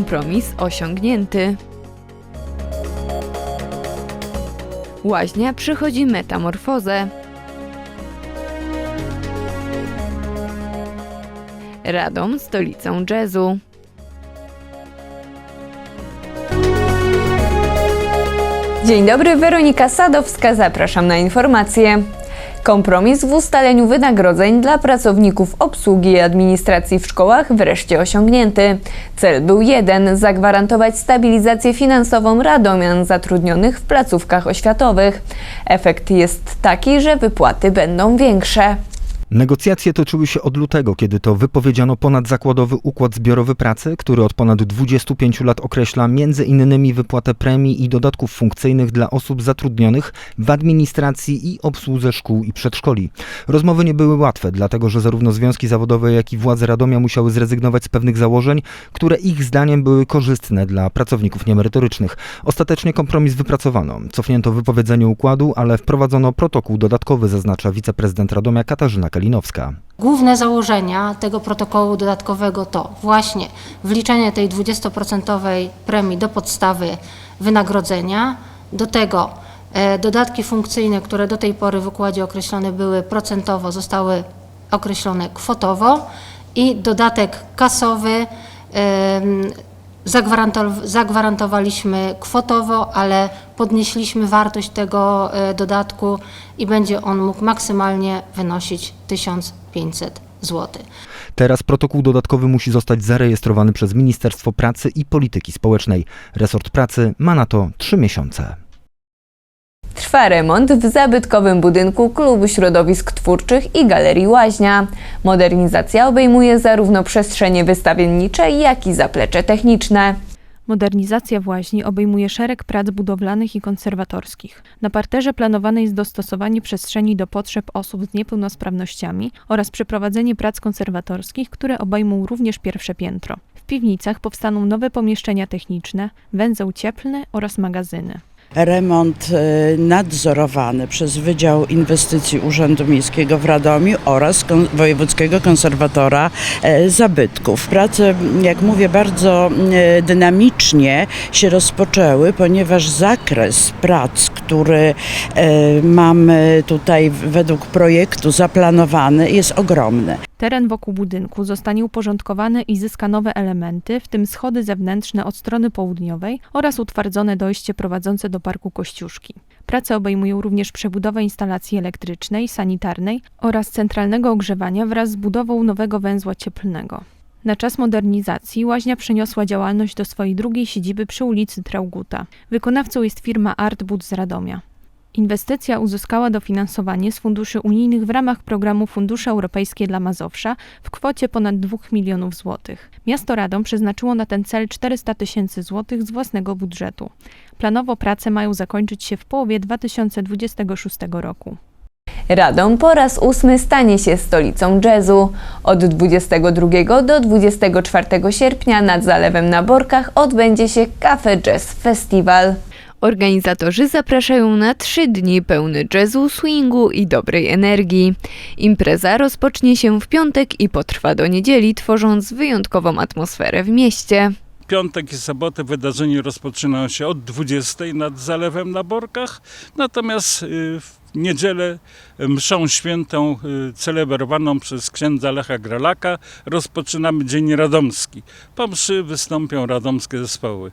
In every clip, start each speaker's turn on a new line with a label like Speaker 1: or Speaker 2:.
Speaker 1: Kompromis osiągnięty. Łaźnia przychodzi metamorfozę. Radom stolicą jazzu.
Speaker 2: Dzień dobry, Weronika Sadowska, zapraszam na informacje. Kompromis w ustaleniu wynagrodzeń dla pracowników obsługi i administracji w szkołach wreszcie osiągnięty. Cel był jeden zagwarantować stabilizację finansową radomian zatrudnionych w placówkach oświatowych. Efekt jest taki, że wypłaty będą większe.
Speaker 3: Negocjacje toczyły się od lutego, kiedy to wypowiedziano ponadzakładowy układ zbiorowy pracy, który od ponad 25 lat określa innymi wypłatę premii i dodatków funkcyjnych dla osób zatrudnionych w administracji i obsłudze szkół i przedszkoli. Rozmowy nie były łatwe, dlatego że zarówno związki zawodowe, jak i władze Radomia musiały zrezygnować z pewnych założeń, które ich zdaniem były korzystne dla pracowników niemerytorycznych. Ostatecznie kompromis wypracowano. Cofnięto wypowiedzenie układu, ale wprowadzono protokół dodatkowy, zaznacza wiceprezydent Radomia Katarzyna Kalinowska.
Speaker 4: Główne założenia tego protokołu dodatkowego to właśnie wliczenie tej 20% premii do podstawy wynagrodzenia, do tego e, dodatki funkcyjne, które do tej pory w układzie określone były procentowo, zostały określone kwotowo i dodatek kasowy zagwarantowaliśmy kwotowo, ale podnieśliśmy wartość tego e, dodatku i będzie on mógł maksymalnie wynosić 1500 zł.
Speaker 3: Teraz protokół dodatkowy musi zostać zarejestrowany przez Ministerstwo Pracy i Polityki Społecznej. Resort Pracy ma na to trzy miesiące.
Speaker 2: Trwa remont w zabytkowym budynku Klubu Środowisk Twórczych i Galerii Łaźnia. Modernizacja obejmuje zarówno przestrzenie wystawiennicze, jak i zaplecze techniczne.
Speaker 5: Modernizacja Właźni obejmuje szereg prac budowlanych i konserwatorskich. Na parterze planowane jest dostosowanie przestrzeni do potrzeb osób z niepełnosprawnościami oraz przeprowadzenie prac konserwatorskich, które obejmą również pierwsze piętro. W piwnicach powstaną nowe pomieszczenia techniczne, węzeł cieplny oraz magazyny.
Speaker 6: Remont e, nadzorowany przez Wydział Inwestycji Urzędu Miejskiego w Radomiu oraz Wojewódzkiego Konserwatora e, Zabytków. Prace, jak mówię, bardzo e, dynamicznie się rozpoczęły, ponieważ zakres prac, który mamy tutaj według projektu zaplanowany jest ogromny.
Speaker 5: Teren wokół budynku zostanie uporządkowany i zyska nowe elementy, w tym schody zewnętrzne od strony południowej oraz utwardzone dojście prowadzące do parku Kościuszki. Prace obejmują również przebudowę instalacji elektrycznej, sanitarnej oraz centralnego ogrzewania wraz z budową nowego węzła cieplnego. Na czas modernizacji łaźnia przeniosła działalność do swojej drugiej siedziby przy ulicy Trauguta. Wykonawcą jest firma Artbud z Radomia. Inwestycja uzyskała dofinansowanie z funduszy unijnych w ramach programu Fundusze Europejskie dla Mazowsza w kwocie ponad 2 milionów złotych. Miasto Radom przeznaczyło na ten cel 400 tysięcy złotych z własnego budżetu. Planowo prace mają zakończyć się w połowie 2026 roku.
Speaker 2: Radom po raz ósmy stanie się stolicą jazzu. Od 22 do 24 sierpnia nad Zalewem na Borkach odbędzie się Cafe Jazz Festival.
Speaker 1: Organizatorzy zapraszają na trzy dni pełne jazzu, swingu i dobrej energii. Impreza rozpocznie się w piątek i potrwa do niedzieli, tworząc wyjątkową atmosferę w mieście.
Speaker 7: piątek i sobotę wydarzenie rozpoczynają się od 20 nad Zalewem na Borkach, natomiast y, w niedzielę mszą świętą y, celebrowaną przez księdza Lecha Gralaka rozpoczynamy Dzień Radomski. Po mszy wystąpią radomskie zespoły.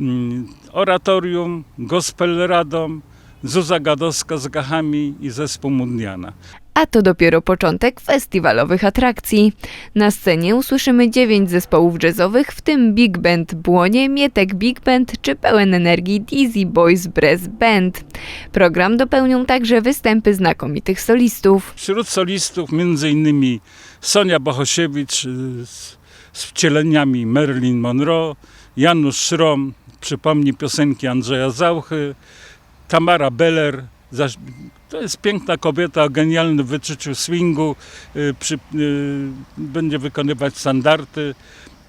Speaker 7: Mm, Oratorium, Gospel Radom, Zuza Gadowska z Gachami i zespół Mundiana.
Speaker 1: A to dopiero początek festiwalowych atrakcji. Na scenie usłyszymy dziewięć zespołów jazzowych, w tym Big Band Błonie, Mietek Big Band czy pełen energii Dizzy Boys Brass Band. Program dopełnią także występy znakomitych solistów.
Speaker 7: Wśród solistów innymi Sonia Bohosiewicz y, z, z wcieleniami Marilyn Monroe, Janusz Szrom, przypomni piosenki Andrzeja Zauchy, Tamara Beller, to jest piękna kobieta o genialnym wyczuciu swingu, y, przy, y, będzie wykonywać standardy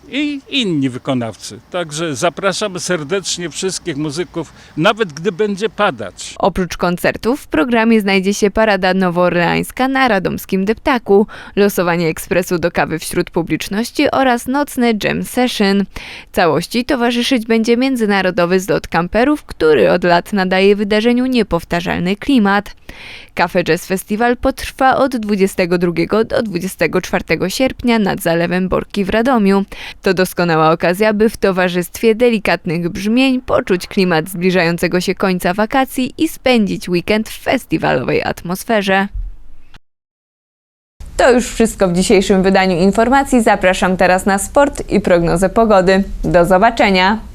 Speaker 7: i inni wykonawcy. Także zapraszamy serdecznie wszystkich muzyków, nawet gdy będzie padać.
Speaker 1: Oprócz koncertów w programie znajdzie się parada nowoorleańska na radomskim deptaku, losowanie ekspresu do kawy wśród publiczności oraz nocny jam session. Całości towarzyszyć będzie międzynarodowy zlot kamperów, który od lat nadaje wydarzeniu niepowtarzalny klimat. Cafe Jazz Festival potrwa od 22 do 24 sierpnia nad Zalewem Borki w Radomiu. To doskonała okazja, by w towarzystwie delikatnych brzmień poczuć klimat zbliżającego się końca wakacji i spędzić weekend w festiwalowej atmosferze.
Speaker 2: To już wszystko w dzisiejszym wydaniu informacji. Zapraszam teraz na sport i prognozę pogody. Do zobaczenia!